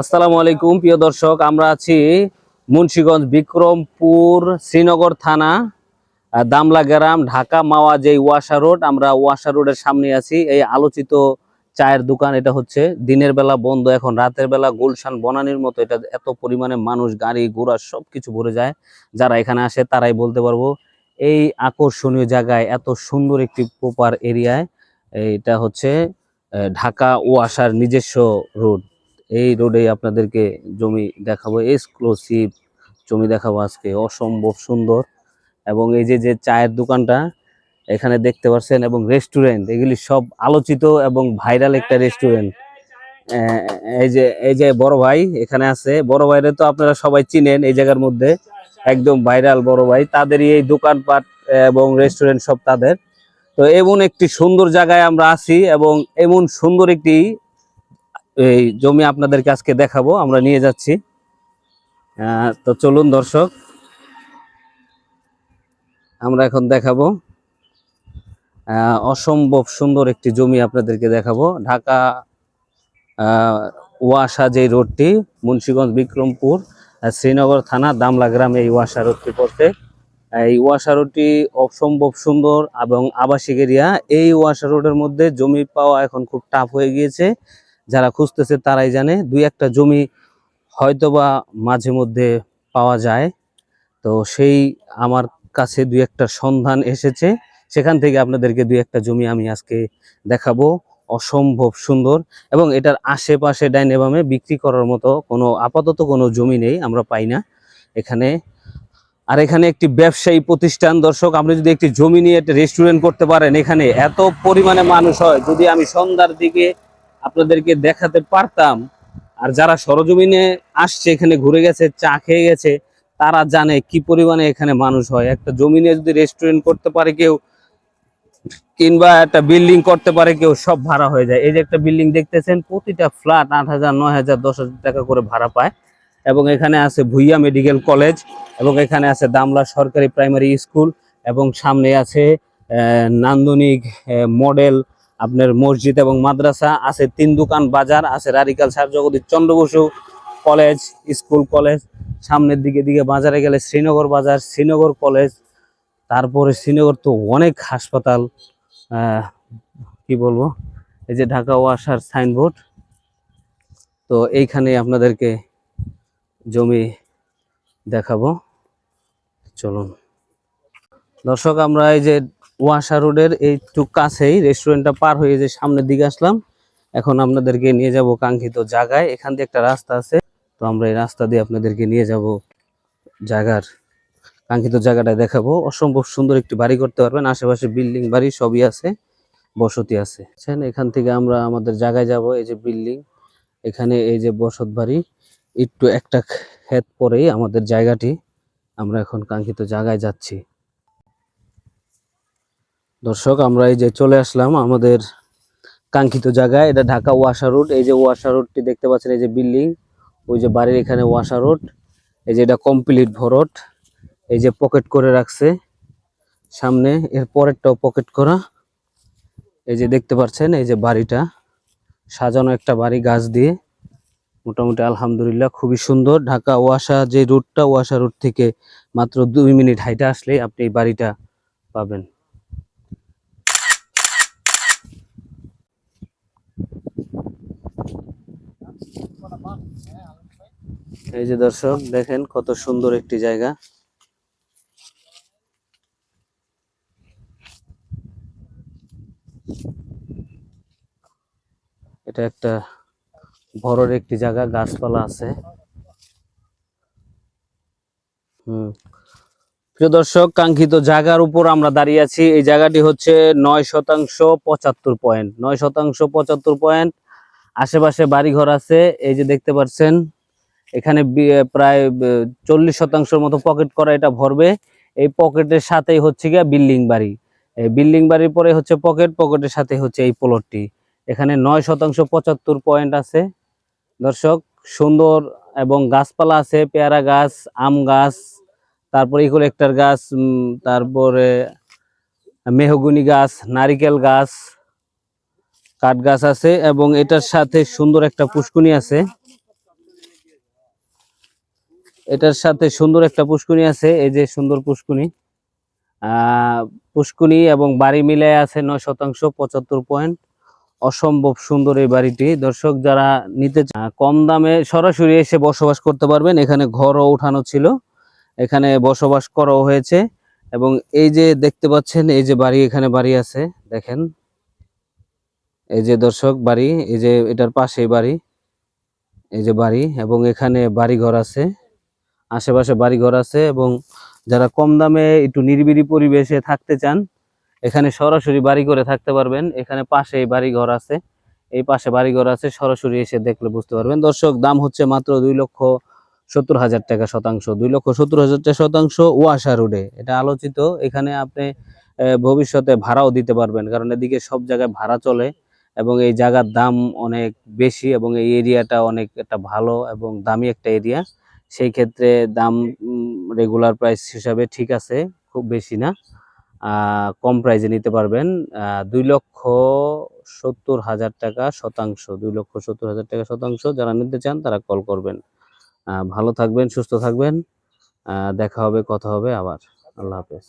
আসসালামু আলাইকুম, প্রিয় দর্শক। আমরা আছি মুন্সীগঞ্জ বিক্রমপুর শ্রীনগর থানা দামলা গ্রাম, ঢাকা মাওয়া যে ওয়াশা রোড। আমরা ওয়াসা রোডের সামনে আছি। এই আলোচিত চায়ের দোকান, এটা হচ্ছে দিনের বেলা বন্ধ, এখন রাতের বেলা গুলশান বনানির মতো। এটা এত পরিমাণে মানুষ, গাড়ি, ঘোড়া সব কিছু ভরে যায়। যারা এখানে আসে, তারাই বলতে পারব, এই আকর্ষণীয় জায়গায়, এত সুন্দর একটি প্রপার এরিয়ায় এটা হচ্ছে ঢাকা ওয়াসার নিজস্ব রোড। এই রোডে আপনাদেরকে জমি দেখাবো এক্সক্লুসিভ জমি দেখাবো আজকে। অসম্ভব সুন্দর। এবং এই যে যে চায়ের দোকানটা, এখানে দেখতে পাচ্ছেন, এবং রেস্টুরেন্ট এগুলি সব আলোচিত এবং ভাইরাল একটা রেস্টুরেন্ট এই যে এই যে বড় ভাই এখানে আছে, বড় ভাইরে তো আপনারা সবাই চিনেন এই জায়গার মধ্যে। একদম ভাইরাল বড় ভাই, তাদেরই এই দোকানপাট এবং রেস্টুরেন্ট সব তাদের। তো এমন একটি সুন্দর জায়গায় আমরা আছি, এবং এমন সুন্দর একটি এই জমি আপনাদেরকে আজকে দেখাবো, আমরা নিয়ে যাচ্ছি। তো চলুন দর্শক, আমরা এখন দেখাবো। অসম্ভব সুন্দর একটি জমি আপনাদেরকে দেখাবো। ঢাকা ওয়াসা যে রোডটি, মুন্সীগঞ্জ, বিক্রমপুর শ্রীনগর থানা, দামলা গ্রামে এই ওয়াসা রোডটি পড়তে এই ওয়াসা রোডটি অসম্ভব সুন্দর এবং আবাসিক এরিয়া। এই ওয়াসা রোডের মধ্যে জমি পাওয়া এখন খুব টাফ হয়ে গিয়েছে। যারা খুঁজতেছে তারাই জানে। দুই একটা জমি হয়তোবা মাঝে মধ্যে পাওয়া যায়। তো সেই আমার কাছে দুই একটা সন্ধান এসেছে। সেখান থেকে আপনাদেরকে দুই একটা জমি আমি আজকে দেখাবো। অসম্ভব সুন্দর এবং এটার আশেপাশে ডাইনে বামে বিক্রি করার মতো কোনো আপাতত কোনো জমি নেই, আমরা পাই না এখানে। আর এখানে একটি ব্যবসায়ী প্রতিষ্ঠান, দর্শক, আপনি যদি একটি জমি নিয়ে একটা রেস্টুরেন্ট করতে পারেন এখানে, এত পরিমাণে মানুষ হয়। যদি আমি সন্ধ্যার দিকে আপনাদেরকে দেখাতে পারতাম। আর যারা সরজমিনে আসছে, এখানে ঘুরে গেছে, চা খেয়ে গেছে, তারা জানে কি পরিমাণে এখানে মানুষ হয়। একটা জমিনে যদি রেস্টুরেন্ট করতে পারে কেউ, কিংবা একটা বিল্ডিং করতে পারে কেউ, সব ভাড়া হয়ে যায়। এই যে একটা বিল্ডিং দেখতেছেন, প্রতিটা ফ্ল্যাট আট হাজার, নয় হাজার, দশ হাজার টাকা করে ভাড়া পায়। এবং এখানে আছে ভুইয়া মেডিকেল কলেজ এবং এখানে আছে দামলা সরকারি প্রাইমারি স্কুল এবং সামনে আছে নান্দনিক মডেল আপনার মসজিদ এবং মাদ্রাসা আছে, তিন দোকান, বাজার আছে রারিকাল sir Jagadish Chandra Basu college, school college, সামনের দিকে দিকে বাজারে গেলে শ্রীনগর বাজার, শ্রীনগর কলেজ, তারপরে শ্রীনগর তো অনেক হাসপাতাল কি বলব, এই যে ঢাকা ওয়াসার সাইনবোর্ড, তো এইখানে আপনাদেরকে জমি দেখাবো, চলুন। দর্শক, আমরা এই যে ওয়াসা রোডের একটু কাছেই রেস্টুরেন্টটা পার হয়ে যে সামনের দিকে আসলাম। এখন আপনাদেরকে নিয়ে যাব কাঙ্ক্ষিত জায়গায়। এখান দিয়ে একটা রাস্তা আছে। তো আমরা এই রাস্তা দিয়ে আপনাদেরকে নিয়ে যাব জায়গার, কাঙ্ক্ষিত জায়গাটা দেখাবো। অসম্ভব সুন্দর একটি বাড়ি করতে পারবেন। আশেপাশে বিল্ডিং বাড়ি সবই আছে, বসতি আছে। বুঝছেন? এখান থেকে আমরা আমাদের জায়গায় যাব। এই যে বিল্ডিং, এখানে এই যে বসত বাড়ি, একটু একটা ক্ষেত পরেই আমাদের জায়গাটি। আমরা এখন কাঙ্ক্ষিত জায়গায় যাচ্ছি। দর্শক, আমরা এই যে চলে আসলাম আমাদের কাঙ্ক্ষিত জায়গায়। এটা ঢাকা ওয়াসা রোড। এই যে ওয়াসা রোডটি দেখতে পাচ্ছেন, এই যে বিল্ডিং। ওই যে বাড়ির এখানে ওয়াসা রোড। এই যে এটা কমপ্লিট ভরট। এই যে পকেট করে রাখছে সামনে। এর পরেরটাও পকেট করা। এই যে দেখতে পাচ্ছেন, এই যে বাড়িটা। সাজানো একটা বাড়ি গাছ দিয়ে। মোটামুটি আলহামদুলিল্লাহ খুবই সুন্দর। ঢাকা ওয়াসা যে রুটটা ওয়াসা রুট থেকে মাত্র দুই মিনিট হাইটে আসলে আপনি এই বাড়িটা পাবেন। এই যে দর্শক, দেখেন কত সুন্দর একটি জায়গা। এটা একটা বড়র একটি জায়গা, গাছপালা আছে। হুম। প্রিয় দর্শক, কাঙ্ক্ষিত জায়গার উপর আমরা দাঁড়িয়ে আছি। এই জায়গাটি হচ্ছে নয় শতাংশ পঁচাত্তর পয়েন্ট, নয় শতাংশ পঁচাত্তর পয়েন্ট। আশেপাশে বাড়িঘর আছে, এই যে দেখতে পাচ্ছেন, এখানে প্রায় চল্লিশ শতাংশের মতো পকেট করা এটা ভরবে। এই পকেটের সাথেই হচ্ছে গিয়া বিল্ডিং বাড়ি। এই বিল্ডিং বাড়ির পরে হচ্ছে পকেট, পকেটের সাথে হচ্ছে এই প্লটটি এখানে নয় শতাংশ পঁচাত্তর পয়েন্ট আছে। দর্শক, সুন্দর এবং গাছপালা আছে, পেয়ারা গাছ, আম গাছ, তারপরে ইকোলেক্টার গাছ তারপরে মেহগুনি গাছ, নারিকেল গাছ কাঠ গাছ আছে এবং এটার সাথে সুন্দর একটা পুষ্কুনি আছে। এটার সাথে সুন্দর একটা পুষ্কুনি আছে এই যে সুন্দর পুষ্কুনি পুষ্কুনি এবং বাড়ি মিলে আছে নয় শতাংশ পঁচাত্তর পয়েন্ট। অসম্ভব সুন্দর এই বাড়িটি। দর্শক যারা নিতে চা- আহ, কম দামে সরাসরি এসে বসবাস করতে পারবেন। এখানে ঘরও উঠানো ছিল। এখানে বসবাস করাও হয়েছে এবং এই যে দেখতে পাচ্ছেন এই যে বাড়ি এখানে বাড়ি আছে। দেখেন এই যে দর্শক, বাড়ি, এই যে এটার পাশেই বাড়ি, এই যে বাড়ি, এবং এখানে বাড়ি ঘর আছে, আশেপাশে বাড়ি ঘর আছে, এবং যারা কম দামে একটু নিরিবিলি পরিবেশে থাকতে চান, এখানে সরাসরি বাড়ি করে থাকতে পারবেন। এখানে পাশেই বাড়ি ঘর আছে, এই পাশে বাড়ি ঘর আছে, সরাসরি এসে দেখলে বুঝতে পারবেন। দর্শক, দাম হচ্ছে মাত্র দুই লক্ষ সত্তর হাজার টাকা শতাংশ, দুই লক্ষ সত্তর হাজার টাকা শতাংশ ওয়াশা রোডে। এটা আলোচিত, এখানে আপনি ভবিষ্যতে ভাড়াও দিতে পারবেন, কারণ এদিকে সব জায়গায় ভাড়া চলে। এবং এই জায়গার দাম অনেক বেশি এবং এই এরিয়াটা অনেক একটা ভালো এবং দামি একটা এরিয়া। সেই ক্ষেত্রে দাম রেগুলার প্রাইস হিসাবে ঠিক আছে, খুব বেশি না। কম প্রাইজে নিতে পারবেন। দুই লক্ষ সত্তর হাজার টাকা শতাংশ, দুই লক্ষ সত্তর হাজার টাকা শতাংশ যারা নিতে চান তারা কল করবেন। ভালো থাকবেন, সুস্থ থাকবেন। দেখা হবে, কথা হবে আবার। আল্লাহ হাফেজ।